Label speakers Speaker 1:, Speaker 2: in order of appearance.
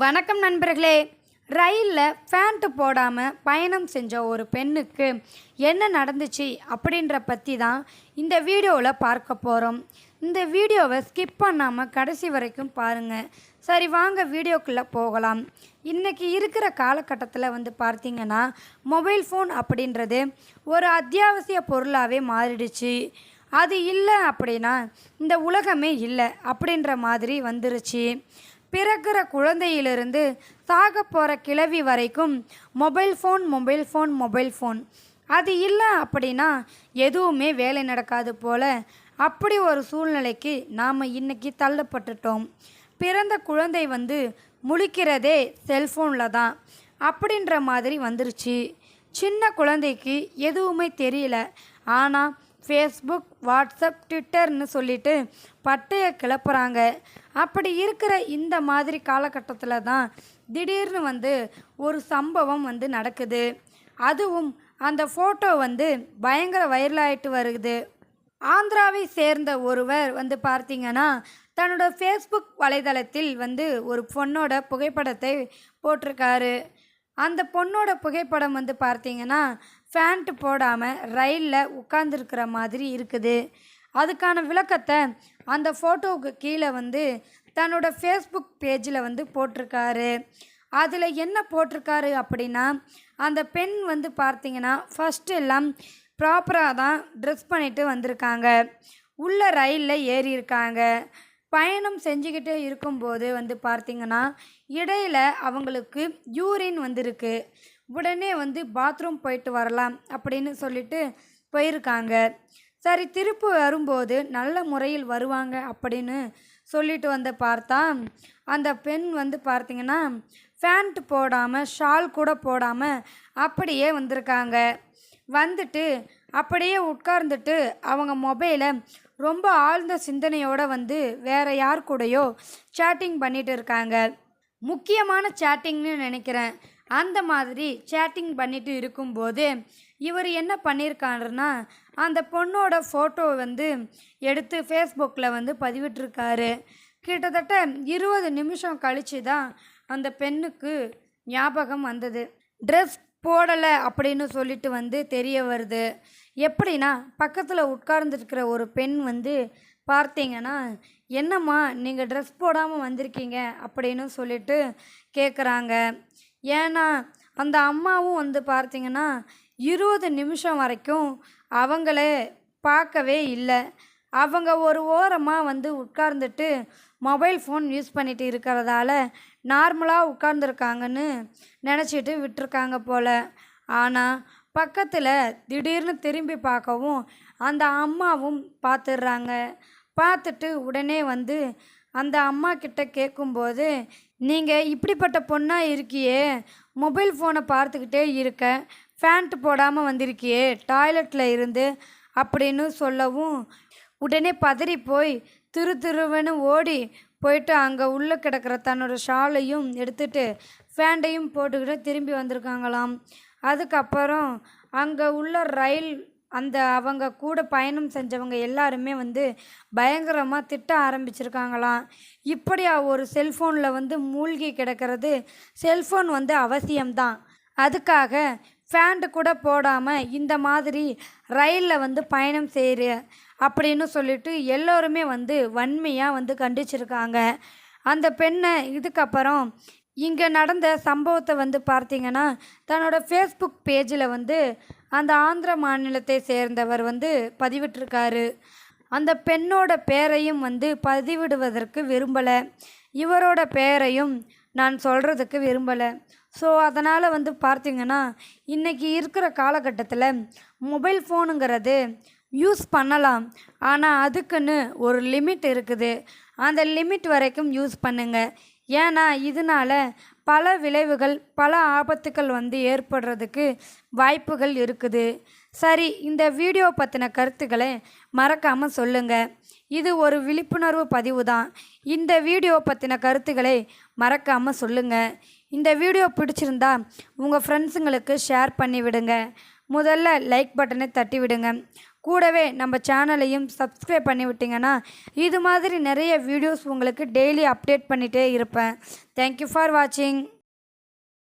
Speaker 1: வணக்கம் நண்பர்களே. ரயிலில் ஃபேண்ட்டு போடாமல் பயணம் செஞ்ச ஒரு பெண்ணுக்கு என்ன நடந்துச்சு அப்படின்ற பற்றி தான் இந்த வீடியோவில் பார்க்க போகிறோம் இந்த வீடியோவை ஸ்கிப் பண்ணாமல் கடைசி வரைக்கும் பாருங்கள் சரி வாங்க வீடியோக்குள்ளே போகலாம். இன்றைக்கி இருக்கிற காலகட்டத்தில் வந்து பார்த்திங்கன்னா மொபைல் ஃபோன் அப்படின்றது ஒரு அத்தியாவசிய பொருளாகவே மாறிடுச்சு. அது இல்லை அப்படின்னா இந்த உலகமே இல்லை அப்படின்ற மாதிரி வந்துருச்சு. பிறக்கிற குழந்தையிலிருந்து சாக போகிற கிழவி வரைக்கும் mobile phone mobile phone mobile phone. அது இல்லை அப்படின்னா எதுவுமே வேலை நடக்காது போல. அப்படி ஒரு சூழ்நிலைக்கு நாம் இன்னைக்கு தள்ளப்பட்டுட்டோம். பிறந்த குழந்தை வந்து முழிக்கிறதே செல்ஃபோனில் தான். அப்படின்ற மாதிரி வந்துருச்சு. சின்ன குழந்தைக்கு எதுவுமே தெரியல. ஆனால் ஃபேஸ்புக் வாட்ஸ்அப் ட்விட்டர்னு சொல்லிட்டு பட்டையை கிளப்புறாங்க. அப்படி இருக்கிற இந்த மாதிரி காலகட்டத்தில் தான் திடீர்னு வந்து ஒரு சம்பவம் வந்து நடக்குது. அதுவும் அந்த ஃபோட்டோ வந்து பயங்கர வைரலாகிட்டு வருது. ஆந்திராவை சேர்ந்த ஒருவர் வந்து பார்த்திங்கன்னா தன்னோட ஃபேஸ்புக் வலைதளத்தில் வந்து ஒரு பொண்ணோட புகைப்படத்தை போட்டிருக்காரு. அந்த பொண்ணோட புகைப்படம் வந்து பார்த்திங்கன்னா ஃபேண்ட்டு போடாமல் ரயிலில் உட்காந்துருக்கிற மாதிரி இருக்குது. அதுக்கான விளக்கத்தை அந்த ஃபோட்டோவுக்கு கீழே வந்து தன்னோட ஃபேஸ்புக் பேஜில் வந்து போட்டிருக்காரு. அதில் என்ன போட்டிருக்காரு அப்படின்னா அந்த பெண் வந்து பார்த்தீங்கன்னா ஃபஸ்ட்டு எல்லாம் ப்ராப்பராக தான் ட்ரெஸ் பண்ணிட்டு வந்திருக்காங்க. உள்ள ரயிலில் ஏறி இருக்காங்க. பயணம் செஞ்சுக்கிட்டே இருக்கும்போது வந்து பார்த்திங்கன்னா இடையில் அவங்களுக்கு யூரின் வந்திருக்கு. உடனே வந்து பாத்ரூம் போயிட்டு வரலாம் அப்படின்னு சொல்லிட்டு போயிருக்காங்க. சரி திருப்பி வரும்போது நல்ல முறையில் வருவாங்க அப்படின்னு சொல்லிட்டு வந்து பார்த்தா அந்த பெண் வந்து பார்த்திங்கன்னா ஃபேண்ட் போடாமல் ஷால் கூட போடாமல் அப்படியே வந்திருக்காங்க. வந்துட்டு அப்படியே உட்கார்ந்துட்டு அவங்க மொபைலை ரொம்ப ஆழ்ந்த சிந்தனையோடு வந்து வேறு யார் கூடயோ சேட்டிங் பண்ணிகிட்டு இருக்காங்க. முக்கியமான சேட்டிங்னு நினைக்கிறேன். அந்த மாதிரி சேட்டிங் பண்ணிட்டு இருக்கும்போது இவர் என்ன பண்ணியிருக்காருன்னா அந்த பொண்ணோட ஃபோட்டோ வந்து எடுத்து ஃபேஸ்புக்கில் வந்து பதிவிட்டிருக்காரு. கிட்டத்தட்ட இருபது நிமிஷம் கழித்து தான் அந்த பெண்ணுக்கு ஞாபகம் வந்தது. ட்ரெஸ் போடலை அப்படின்னு சொல்லிட்டு வந்து தெரிய வருது. எப்படின்னா பக்கத்தில் உட்கார்ந்துருக்கிற ஒரு பெண் வந்து பார்த்தீங்கன்னா என்னம்மா நீங்கள் ட்ரெஸ் போடாமல் வந்திருக்கீங்க அப்படின்னு சொல்லிட்டு கேட்குறாங்க ஏன்னா அந்த அம்மாவும் வந்து பார்த்தீங்கன்னா இருபது நிமிஷம் வரைக்கும் அவங்களே பார்க்கவே இல்லை. அவங்க ஒரு ஓரமாக வந்து உட்கார்ந்துட்டு மொபைல் ஃபோன் யூஸ் பண்ணிட்டு இருக்கிறதால நார்மலாக உட்கார்ந்துருக்காங்கன்னு நினச்சிட்டு விட்டுருக்காங்க போல். ஆனால் பக்கத்தில் திடீர்னு திரும்பி பார்க்கவும் அந்த அம்மாவும் பார்த்துடுறாங்க. பார்த்துட்டு உடனே வந்து அந்த அம்மா கிட்ட கேட்கும்போது நீங்கள் இப்படிப்பட்ட பொண்ணாக இருக்கியே மொபைல் ஃபோனை பார்த்துக்கிட்டே இருக்க ஃபேண்ட் போடாமல் வந்திருக்கியே டாய்லெட்டில் இருந்து அப்படின்னு சொல்லவும் உடனே பதறி போய் திரு திருவன்னு ஓடி போயிட்டு அங்கே உள்ளே கிடக்கிற தன்னோட ஷாலையும் எடுத்துட்டு ஃபேண்டையும் போட்டுக்கிட்டு திரும்பி வந்திருக்காங்களாம். அதுக்கப்புறம் அங்கே உள்ள ரயில் அந்த அவங்க கூட பயணம் செஞ்சவங்க எல்லாருமே வந்து பயங்கரமாக திட்ட ஆரம்பிச்சிருக்காங்களாம். இப்படியா ஒரு செல்ஃபோனில் வந்து மூழ்கி கிடக்கிறது செல்ஃபோன் வந்து அவசியம்தான். அதுக்காக ஃபேண்ட்டு கூட போடாமல் இந்த மாதிரி ரயிலில் வந்து பயணம் செய்கிற அப்படின்னு சொல்லிட்டு எல்லோருமே வந்து வன்மையாக வந்து கண்டிச்சிருக்காங்க. அந்த பெண்ணை இதுக்கப்புறம் இங்கே நடந்த சம்பவத்தை வந்து பார்த்தீங்கன்னா தன்னோட ஃபேஸ்புக் பேஜில் வந்து அந்த ஆந்திர மாநிலத்தை சேர்ந்தவர் வந்து பதிவிட்டிருக்காரு. அந்த பெண்ணோட பேரையும் வந்து பதிவிடுவதற்கு விரும்பலை. இவரோட பேரையும் நான் சொல்கிறதுக்கு விரும்பலை. ஸோ அதனால் வந்து பார்த்திங்கன்னா இன்றைக்கி இருக்கிற காலகட்டத்தில் மொபைல் ஃபோனுங்கிறது யூஸ் பண்ணலாம். ஆனால் அதுக்குன்னு ஒரு லிமிட் இருக்குது. அந்த லிமிட் வரைக்கும் யூஸ் பண்ணுங்கள் ஏன்னா இதனால் பல விளைவுகள் பல ஆபத்துக்கள் வந்து ஏற்படுறதுக்கு வாய்ப்புகள் இருக்குது. சரி இந்த வீடியோ பற்றின கருத்துக்களை மறக்காமல் சொல்லுங்கள் இது ஒரு விழிப்புணர்வு பதிவு தான். இந்த வீடியோ பற்றின கருத்துக்களை மறக்காமல் சொல்லுங்கள் இந்த வீடியோ பிடிச்சிருந்தா உங்கள் ஃப்ரெண்ட்ஸுங்களுக்கு ஷேர் பண்ணி விடுங்க முதல்ல லைக் பட்டனை தட்டி விடுங்க கூடவே நம்ம சேனலையும் சப்ஸ்கிரைப் பண்ணி விட்டிங்கன்னா இது மாதிரி நிறைய வீடியோஸ் உங்களுக்கு டெய்லி அப்டேட் பண்ணிகிட்டே இருப்பேன். தேங்க்யூ ஃபார் வாட்சிங்